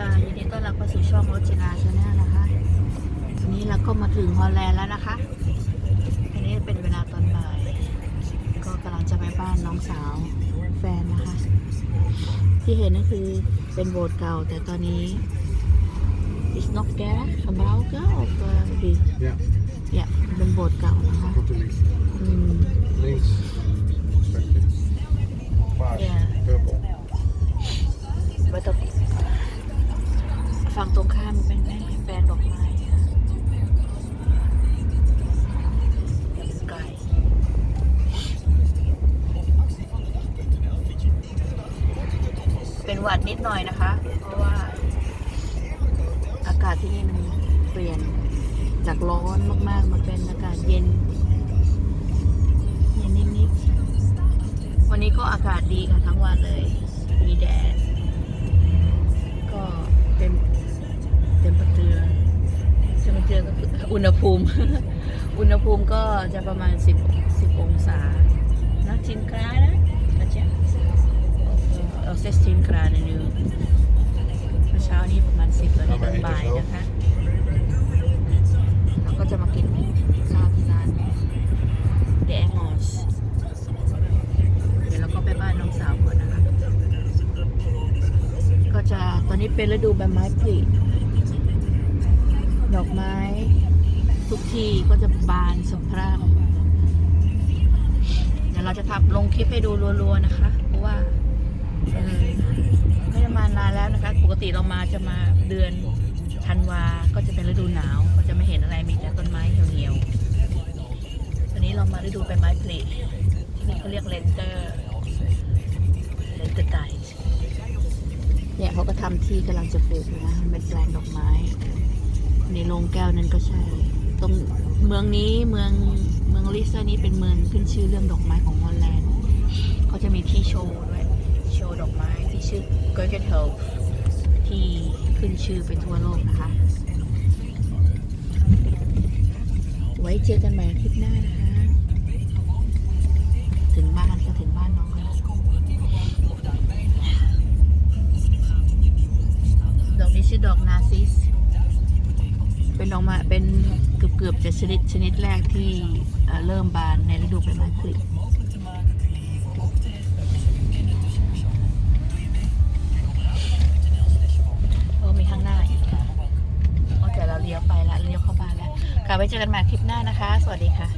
ค่ะยินดีต้อนรับเข้าสู่ช่องรถจิราชาแนลนะคะวันนี้เราก็มาถึงฮอลแลนด์แล้วนะคะ อันนี้เป็นเวลาตอนบ่าย ก็กำลังจะไปบ้านน้องสาวแฟนนะคะ ที่เห็นนั่นคือเป็นโบสถ์เก่าแต่ตอนนี้ it's not there gebouwd of uh, die Ja, เนี่ยเป็นโบสถ์เก่านะคะ tot de links. อื ฝั่งตรงข้ามเป็นแม่แฟนดอกไม้ไกลเป็นหวัดนิดหน่อยนะคะ เพราะว่า อากาศที่นี่มันเปลี่ยนจากร้อนมากๆ มาเป็นอากาศเย็น เย็นนิดๆวันนี้ก็อากาศดีค่ะทั้งวันเลย มีแดด อุณหภูมิ อุณหภูมิก็จะประมาณ 10 10องศานะจินกรานะอาจารย์เอาเซสตินกรานนิวเมื่อเช้านี้ประมาณ 10ตอนนี้ตอนบ่ายนะคะเราก็จะมากินข้าวที่ร้านเดมอสเดี๋ยวเราก็ไปบ้านน้องสาวก่อนนะคะ ก็จะตอนนี้เป็นฤดูใบไม้ผลิดอกไม้ ทุกที่ก็จะบานสะพรั่งเดี๋ยวเราจะทำลงคลิปให้ดูรัวๆนะคะ เพราะว่าไม่ได้มานานแล้วนะคะ ปกติเรามาจะมาเดือนธันวา ก็จะเป็นฤดูหนาว ก็จะไม่เห็นอะไรมีแต่ต้นไม้เหี่ยวๆตอนนี้เรามาฤดูใบไม้ผลิที่นี่เขาเรียกเลนเตอร์เลนเตอร์ไดเนี่ยเขาก็ทำที่กำลังจะปลูกนะเป็นแปลงดอกไม้ ในโรงแก้วนั้นก็ใช่ ตรงเมืองนี้เมืองเมืองลิซ่านี้เป็นเมืองขึ้นชื่อเรื่องดอกไม้ของฮอลแลนด์เขาจะมีที่โชว์ด้วยโชว์ดอกไม้ที่ชื่อ g o r g e n h o f ที่ขึ้นชื่อไปทั่วโลกนะคะ ไว้เจอกันใหม่อาทิตย์หน้านะคะ ถึงบ้านก็ถึงบ้านน้องกันแล้วดอกนี้ชื่อดอกนาซิส เป็นลอกมาเป็นเกือบเกือบๆจะชนิดชนิดแรกที่เริ่มบานในฤดูใบไม้ผลิโอ้มีข้างหน้าอีกค่ะโอ้แต่เราเลี้ยวไปละเลี้ยวเข้าบ้านแล้ว ค่ะไว้เจอกันใหม่คลิปหน้านะคะ สวัสดีค่ะ